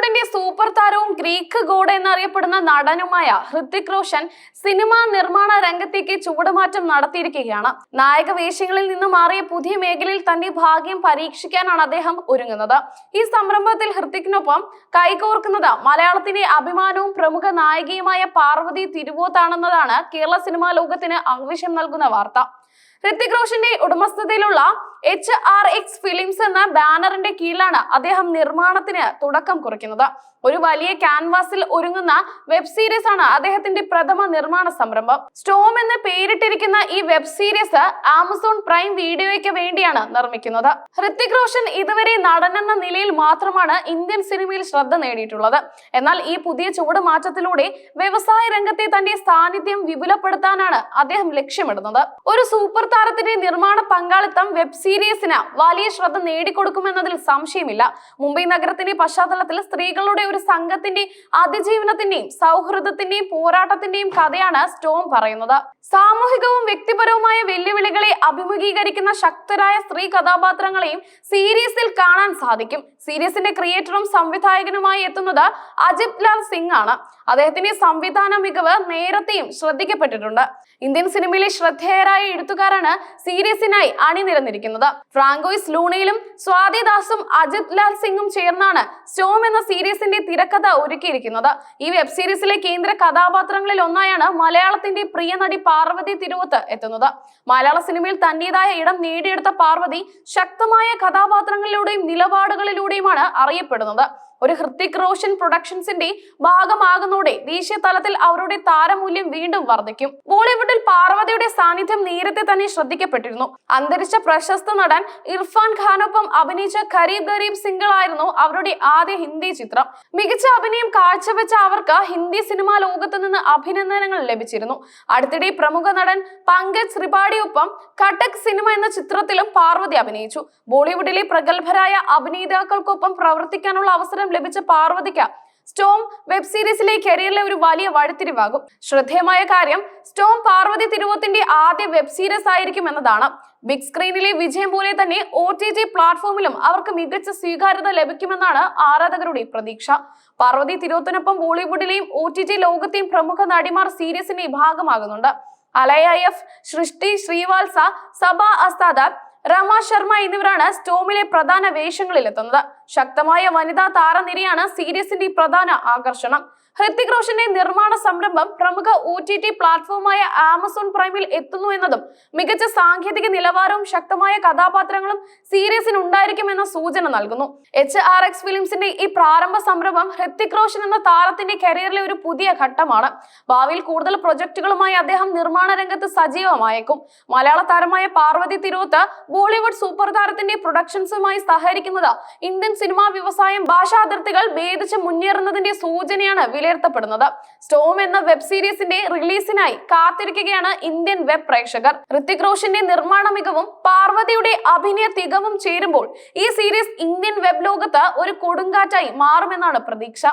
ബോളിവുഡിന്റെ super താരവും Greek god എന്നറിയപ്പെടുന്ന നടനുമായ ഹൃത്തിക് റോഷൻ സിനിമാ നിർമ്മാണ രംഗത്തേക്ക് ചുവടുമാറ്റം നടത്തിയിരിക്കുകയാണ്. നായക വേഷങ്ങളിൽ നിന്ന് മാറിയ പുതിയ മേഖലയിൽ തന്റെ ഭാഗ്യം പരീക്ഷിക്കാനാണ് അദ്ദേഹം ഒരുങ്ങുന്നത്. ഈ സംരംഭത്തിൽ ഹൃത്തിക്കിനൊപ്പം കൈകോർക്കുന്നത് മലയാളത്തിന്റെ അഭിമാനവും പ്രമുഖ നായികയുമായ പാർവതി തിരുവോത്താണെന്നതാണ് കേരള സിനിമാ ലോകത്തിന് ആവശ്യം നൽകുന്ന വാർത്ത. ഹൃത്തിക് റോഷന്റെ ഉടമസ്ഥതയിലുള്ള എച്ച് ആർ എക്സ് ഫിലിംസ് എന്ന ബാനറിന്റെ കീഴിലാണ് അദ്ദേഹം നിർമ്മാണത്തിന് തുടക്കം കുറിക്കുന്നത്. ഒരു വലിയ ക്യാൻവാസിൽ ഒരുങ്ങുന്ന വെബ് സീരീസ് ആണ് അദ്ദേഹത്തിന്റെ പ്രഥമ നിർമ്മാണ സംരംഭം. സ്റ്റോം എന്ന് പേരിട്ടിരിക്കുന്ന ഈ വെബ് സീരീസ് ആമസോൺ പ്രൈം വീഡിയോയ്ക്ക് വേണ്ടിയാണ് നിർമ്മിക്കുന്നത്. ഹൃത്തിക് റോഷൻ ഇതുവരെ നടനെന്ന നിലയിൽ മാത്രമാണ് ഇന്ത്യൻ സിനിമയിൽ ശ്രദ്ധ നേടിയിട്ടുള്ളത്. എന്നാൽ ഈ പുതിയ ചുവടുമാറ്റത്തിലൂടെ വ്യവസായ രംഗത്തെ തന്റെ സാന്നിധ്യം വിപുലപ്പെടുത്താനാണ് അദ്ദേഹം ലക്ഷ്യമിടുന്നത്. ഒരു സൂപ്പർ താരത്തിന്റെ നിർമ്മാണ പങ്കാളിത്തം വെബ് സീരീസിന് വലിയ ശ്രദ്ധ നേടിക്കൊടുക്കുമെന്നതിൽ സംശയമില്ല. മുംബൈ നഗരത്തിന്റെ പശ്ചാത്തലത്തിൽ സ്ത്രീകളുടെ ഒരു സംഘത്തിന്റെ അതിജീവനത്തിന്റെയും സൗഹൃദത്തിന്റെയും പോരാട്ടത്തിന്റെയും കഥയാണ് സ്റ്റോം പറയുന്നത്. സാമൂഹികവും വ്യക്തിപരവുമായ വെല്ലുവിളികളെ അഭിമുഖീകരിക്കുന്ന ശക്തരായ സ്ത്രീ കഥാപാത്രങ്ങളെയും സീരീസിൽ കാണാൻ സാധിക്കും. സീരീസിന്റെ ക്രിയേറ്ററും സംവിധായകനുമായി എത്തുന്നത് അജിത് ലാൽ സിംഗ് ആണ്. അദ്ദേഹത്തിന്റെ സംവിധാന മികവ് നേരത്തെയും ശ്രദ്ധിക്കപ്പെട്ടിട്ടുണ്ട്. ഇന്ത്യൻ സിനിമയിലെ ശ്രദ്ധേയരായ എഴുത്തുകാരാണ് സീരീസിനായി അണിനിരന്നിരിക്കുന്നത്. ഫ്രാങ്കോയിസ് ലൂണയിലും സ്വാതി ദാസും അജിത് ലാൽ സിംഗും ചേർന്നാണ് സ്റ്റോം എന്ന സീരീസിന്റെ തിരക്കഥ ഒരുക്കിയിരിക്കുന്നത്. ഈ വെബ് സീരീസിലെ കേന്ദ്ര കഥാപാത്രങ്ങളിൽ ഒന്നായാണ് മലയാളത്തിന്റെ പ്രിയ നടി പാർവതി തിരുവത്ത് എത്തുന്നത്. മലയാള സിനിമയിൽ തന്റേതായ ഇടം നേടിയെടുത്ത പാർവതി ശക്തമായ കഥാപാത്രങ്ങളിലൂടെയും നിലപാടുകളിലൂടെയുമാണ് അറിയപ്പെടുന്നത്. ഒരു ഹൃത്തിക് റോഷൻ പ്രൊഡക്ഷൻസിന്റെ ഭാഗമാകുന്നതോടെ ദേശീയ തലത്തിൽ അവരുടെ താരമൂല്യം വീണ്ടും വർദ്ധിക്കും. ബോളിവുഡിൽ പാർവതിയുടെ സാന്നിധ്യം നേരത്തെ തന്നെ ശ്രദ്ധിക്കപ്പെട്ടിരുന്നു. അന്തരിച്ച പ്രശസ്ത നടൻ ഇർഫാൻ ഖാനൊപ്പം അഭിനയിച്ച ഖരീബ് ഗരീബ് സിംഗിൾ ആയിരുന്നു അവരുടെ ആദ്യ ഹിന്ദി ചിത്രം. മികച്ച അഭിനയം കാഴ്ചവെച്ച അവർക്ക് ഹിന്ദി സിനിമാ ലോകത്ത് നിന്ന് അഭിനന്ദനങ്ങൾ ലഭിച്ചിരുന്നു. അടുത്തിടെ പ്രമുഖ നടൻ പങ്കജ് ത്രിപാഠിയൊപ്പം കട്ടക് സിനിമ എന്ന ചിത്രത്തിലും പാർവതി അഭിനയിച്ചു. ബോളിവുഡിലെ പ്രഗത്ഭരായ അഭിനേതാക്കൾക്കൊപ്പം പ്രവർത്തിക്കാനുള്ള അവസരം ലഭിച്ച പാർവതിക്ക് സ്റ്റോം വെബ് സീരീസിലെ കരിയറിലെ ഒരു വലിയ വഴിത്തിരിവാകും. ശ്രദ്ധേയമായ കാര്യം സ്റ്റോം പാർവതി തിരുവത്തിന്റെ ആദ്യ വെബ് സീരീസ് ആയിരിക്കും എന്നതാണ്. ബിഗ് സ്ക്രീനിലെ വിജയം പോലെ തന്നെ ഒ ടി ടി പ്ലാറ്റ്ഫോമിലും അവർക്ക് മികച്ച സ്വീകാര്യത ലഭിക്കുമെന്നാണ് ആരാധകരുടെ പ്രതീക്ഷ. പാർവതി തിരുവത്തിനൊപ്പം ബോളിവുഡിലെയും ഒ ടി ടി ലോകത്തെയും പ്രമുഖ നടിമാർ സീരീസിന്റെ ഭാഗമാകുന്നുണ്ട്. അലയ എഫ് സൃഷ്ടി ശ്രീവാത്സ സബ അസ്താദ് രമ ശർമ്മ എന്നിവരാണ് സ്റ്റോമിലെ പ്രധാന വേഷങ്ങളിൽ എത്തുന്നത് ശക്തമായ വനിതാ താരനിരയാണ് സീരീസിന്റെ പ്രധാന ആകർഷണം. ഹൃത്തിക് റോഷന്റെ നിർമ്മാണ സംരംഭം പ്രമുഖ ഒ ടി ടി പ്ലാറ്റ്ഫോമായ ആമസോൺ പ്രൈമിൽ എത്തുന്നു എന്നതും മികച്ച സാങ്കേതിക നിലവാരവും ശക്തമായ കഥാപാത്രങ്ങളും സീരീസിന് ഉണ്ടായിരിക്കുമെന്ന സൂചന നൽകുന്നു. എച്ച് ആർ എക്സ് ഫിലിംസിന്റെ ഈ പ്രാരംഭ സംരംഭം ഹൃത്തിക് റോഷൻ എന്ന താരത്തിന്റെ കരിയറിലെ ഒരു പുതിയ ഘട്ടമാണ്. ഭാവിയിൽ കൂടുതൽ പ്രൊജക്ടുകളുമായി അദ്ദേഹം നിർമ്മാണ രംഗത്ത് സജീവമായേക്കും. മലയാള താരമായ പാർവതി തിരുവത്ത് ബോളിവുഡ് സൂപ്പർ താരത്തിന്റെ പ്രൊഡക്ഷൻസുമായി സഹകരിക്കുന്നത് ഇന്ത്യൻ സിനിമാ വ്യവസായം ഭാഷാതിർത്തികൾ ഭേദിച്ച് മുന്നേറുന്നതിന്റെ സൂചനയാണ് വിലയിരുത്തപ്പെടുന്നത്. സ്റ്റോം എന്ന വെബ് സീരീസിന്റെ റിലീസിനായി കാത്തിരിക്കുകയാണ് ഇന്ത്യൻ വെബ് പ്രേക്ഷകർ. ഋത്തിക് റോഷന്റെ നിർമ്മാണ മികവും പാർവതിയുടെ അഭിനയ തികവും ചേരുമ്പോൾ ഈ സീരീസ് ഇന്ത്യൻ വെബ് ലോകത്ത് ഒരു കൊടുങ്കാറ്റായി മാറുമെന്നാണ് പ്രതീക്ഷ.